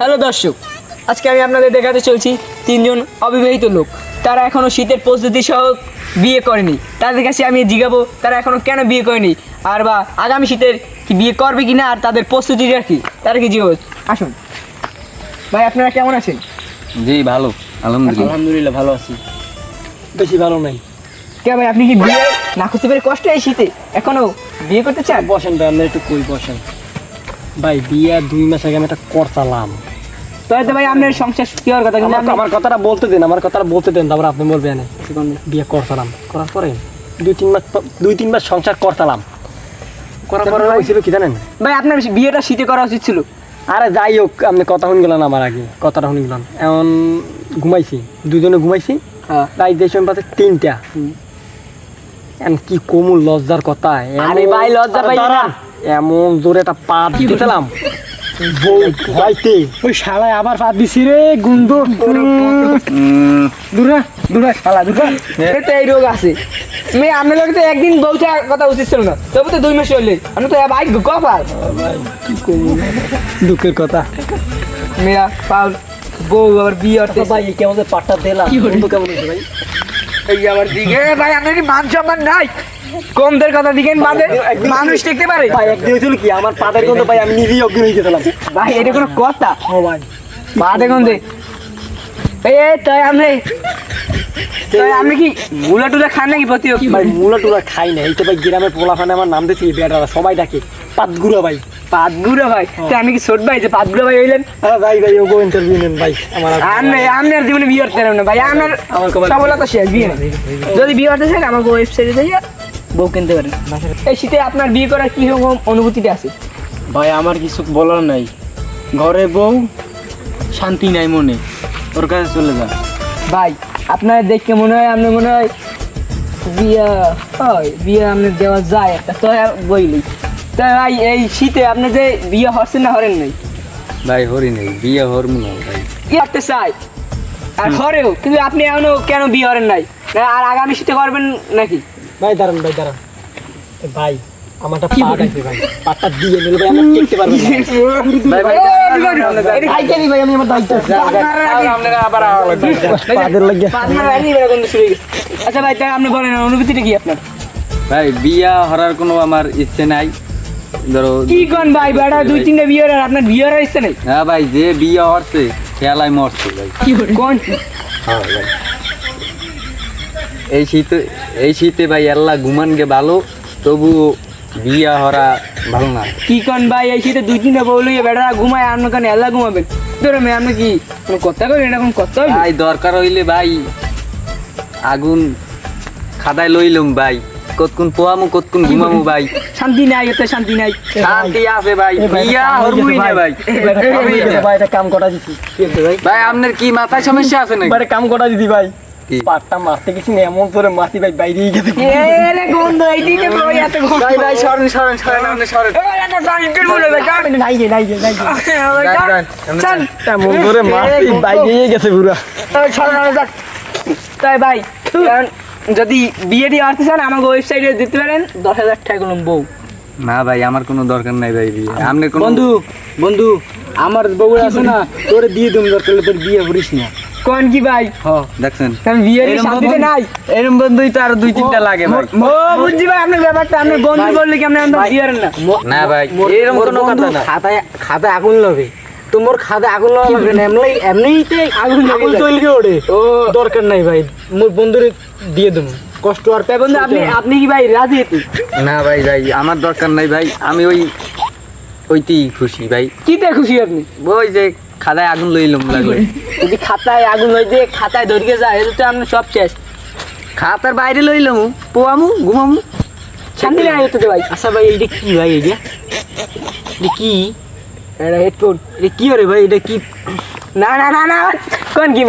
Hello দর্শক আজকে আমি আপনাদের দেখাতে চলছি তিনজন অবিবাহিত লোক। তারা এখনও শীতের প্রস্তুতি সহ বিয়ে করেনি। তাদের কাছে আমি জিগাবো তারা এখনও কেন বিয়ে করেনি? আর বা আগামী শীতের কি বিয়ে করবে কি না আর তাদের প্রস্তুতিটা কি? তারা কি জিগাবো আসুন। ভাই আপনারা কেমন আছেন? জি ভালো। আলহামদুলিল্লাহ। আলহামদুলিল্লাহ ভালো আছি। বেশি ভালো নাই। কে ভাই আপনি কি বিয়ে না করতে পারে কষ্ট এই শীতে? এখনও বিয়ে করতে চান? বসেন ভাই আমরা একটু কই বসেন। ভাই বিয়ে দুই মাস আগে আমি একটা করতালাম। ভাই আপনার সংসার কি হওয়ার কথা? কিন্তু আমার কথাটা বলতে দেন আমার কথাটা বলতে দেন তারপর আপনি বলবেন বিয়ে করতালাম। করার পরে দুই তিন মাস দুই তিন মাস সংসার করতালাম। করার পরে হয়েছিল কি জানেন? ভাই আপনার বিয়েটা শীতে করা উচিত ছিল। আরে যাই হোক আপনি কথা শুনে গেলেন আমার আগে কথাটা শুনে গেলেন এখন ঘুমাইছি দুজনে ঘুমাইছি হ্যাঁ। দিয়ে সময় পাচ্ছে তিনটা। কি কমু লজ্জার কথা এমন- আরে ভাই, লজ্জা। দাঁড়ান, এমন জোরে একটা পাত দিতেলাম। বউ ভয়তে ওই শালায় আবার পাত দিছি রে গুন্দ দূরা দূরা শালা দূরা। এই এই রোগ আছে। মেয়ে আপনার লোক তো একদিন বউটা কথা উচিত ছিল না। তবু তো দুই মাস হলে আপনি তো ভাই গফার দুঃখের কথা। মেয়েরা পাউল বউ আবার বিয়ে ভাই কেমন পাটটা দিলাম। কেমন ভাই? এই আবার দিকে ভাই কি মান সম্মান নাই। কমদের কথা দিকেন বাদে মানুষ দেখতে পারে। ভাই একদিন হয়েছিল কি আমার পাতের গন্ধ ভাই আমি নিজেই অজ্ঞান হয়ে গেছিলাম। ভাই এটা কোনো কথা? ও ভাই। বাদে গন্ধে? এই এই তাই আপনি তাই আপনি কি গুলা টুলা খান নাকি প্রতি ভাই মুলা টুলা খাই না এইটা ভাই গ্রামের পোলাফানে আমার নাম দিয়েছি বেটারা সবাই ডাকে। পাতগুড়া ভাই। পাতগুড়া ভাই? তাই আমি কি ছোট ভাই যে পাতগুড়া ভাই হইলেন? আরে ভাই ভাই ওগো ইন্টারভিউ নেন ভাই আমার আর- আপনি আপনার জীবনে বিয়ে করতে না ভাই। আমার সফলতা শেষ বিয়ে যদি বিয়ে করতে চান আমাকে ওয়েবসাইটে যাইয়া বউ কিনতে পারেন এই শীতে আপনার বিয়ে করার কি রকম অনুভূতিটা আছে? ভাই আমার কিছু বলার নাই। ঘরে বউ শান্তি নাই মনে। ওর কাছে চলে যা। ভাই আপনার দেখে মনে হয় আপনার মনে হয় বিয়ে হয় বিয়ে আপনার দেওয়া যায় একটা তো বইলি। তাই ভাই এই শীতে আপনি যে বিয়ে হচ্ছেন না হরেন নাই? ভাই হরি নেই। বিয়ে হরমু না ভাই। কি করতে চাই আর হরেও কিন্তু আপনি এখনও কেন বিয়ে হরেন নাই? আর আগামী শীতে করবেন নাকি? ভাই দাঁড়ান ভাই দাঁড়ান। ভাই আমারটা পাট আছে ভাই পাটটা দিয়ে নিলে ভাই টেকতে পারব না। ভাই ভাই এটা ভাই, আমি আমার দায়িত্ব আছে। আপনারা আবার আওয়া লাগবে পাদের লাগিয়া আপনার বাড়ি এরকম শুরু হয়ে গেছে। আচ্ছা ভাই তাই আপনি বলেন অনুভূতিটা কি আপনার? ভাই বিয়া হরার কোনো আমার ইচ্ছে নাই। ধরো কি কোন ভাই বেড়া দুই তিনটা বিয়ে হওয়ার আপনার বিয়ে হওয়ার ইচ্ছে নেই? হ্যাঁ ভাই যে বিয়ে হরছে খেলায় মরছে ভাই। কি কোন? হ্যাঁ ভাই। এই শীতে এই শীতে ভাই আল্লাহ ঘুমান গে ভালো তবু বিয়া হরা ভালো না। কি কোন ভাই এই শীতে দুই তিনটা বউ লইয়ে বেড়া ঘুমায় আর কেন এল্লা ঘুমাবেন ধরো মেয়ে আপনি কি কোনো কথা করেন এটা কোনো কথা ভাই দরকার হইলে ভাই আগুন খাদায় লইলুম ভাই। কতক্ষণ পোয়ামু কতক্ষণ ঘুমামু ভাই। শান্তি নাই এত শান্তি নাই। শান্তি আছে ভাই বিয়া হরমুই না ভাই। ভাই। এটা কাম করা দিছি ভাই ভাই আপনার কি মাথায় সমস্যা আছে নাকি? ভাই কাম করা দিদি ভাই। কি? পাটটা মারতে গেছি না এমন করে মারতি ভাই বাইরেই গেছে। রে গন্ধ এই দিকে বউ এত গন্ধ। ভাই ভাই সরেন সরেন সরেন আপনি সরেন। এ না সাইকেল বলে ভাই নাই গে নাই গে নাই গে চল। এমন করে মারতি বাইরেই গেছে পুরা। যাক তাই ভাই যদি বিয়ে দিয়ে আসতে চান আমাকে ওয়েবসাইটে দিতে পারেন দশ হাজার টাকা করলাম বউ। না ভাই আমার কোনো দরকার নাই ভাই বিয়ে। আপনার কোনো বন্ধু বন্ধু আমার বউ আছে না তোরে দিয়ে তুমি দরকার তোর বিয়ে করিস না। কোন কি ভাই? দেখছেন। কারণ বিয়ে দিয়ে এরম শান্তিতে নাই। এরম বন্ধুই তো আর দুই তিনটা লাগে ভাই। ও বুঝছি ভাই আপনার ব্যাপারটা আপনার বন্ধু বললে কি আপনি আমাদের বিয়ে করেন না? না ভাই এরকম কোনো কথা না। খাতায় খাতায় আগুন লবে তোমার আগুন লাগবে না এমনি এমনিতে আগুন আগুন যায়। চলবে ওরে ও। দরকার নাই ভাই মোর বন্ধুরে দিয়ে দেবো। কষ্ট আর বন্ধু আপনি আপনি কি ভাই রাজি? না ভাই ভাই আমার দরকার নাই ভাই আমি ওই ওইতেই খুশি ভাই। কিতে খুশি আপনি? ওই যে খাদায় আগুন লইলাম লাগলে যদি খাতায় আগুন হয়ে দিয়ে খাতায় ধরিয়ে যায় এটা তো আপনার সব শেষ। খাতার বাইরে লইলাম পোয়ামু ঘুমামু। শান্তি নাই হতে ভাই। আচ্ছা ভাই এইটা কি ভাই এইটা এটা কি? এটা হেডফোন এটা কি রে ভাই? এটা কি? না না না না কোন কি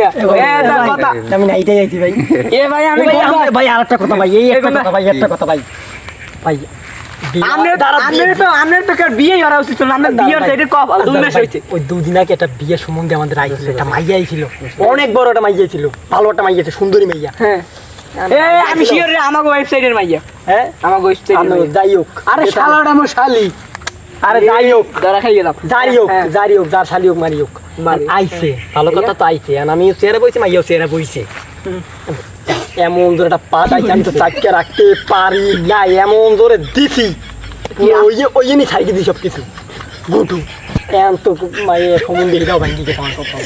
কথা। আমি নাইটাই আইছি ভাই। এ ভাই আমি ভাই বলব। ভাই? আর একটা কথা ভাই এই একটা কথা ভাই একটা কথা ভাই। ভাই আপনার আপনার তো আপনার তো কার বিয়ে করা উচিত ছিল না। আপনার বিয়ে হচ্ছে দুই মাস হয়েছে? ওই দুদিন আগে একটা বিয়ে সম্বন্ধে আমাদের আইছিল একটা মাইয়া আইছিল। অনেক বড় একটা মাইয়া ছিল ভালো একটা মাইয়া ছিল সুন্দরী মাইয়া। হ্যাঁ। এ আমি শিওর রে ওয়েবসাইটের মাইয়া। হ্যাঁ? যাই হোক আরে শালাটা আমার শালি। আরে যাই হোক। ধরা খাই গেলাম যাই হোক হ্যাঁ। যাই হোক যার শালি হোক মারি হোক। আইছে ভালো কথা তো আইছে। আর আমি চেয়ারে বইছি মাইয়াও চেয়ারে বইছে। এমন জোরে একটা পা দাইছি আমি তো চাইকে রাখতে পারি না এমন জোরে দিছি। ওই যে ওই জন্যই ছাড়িয়ে দিই সব কিছু গুটু এমন তো মানে সম্বন্ধে এটাও ভাঙ্গি গেছে আমার কথা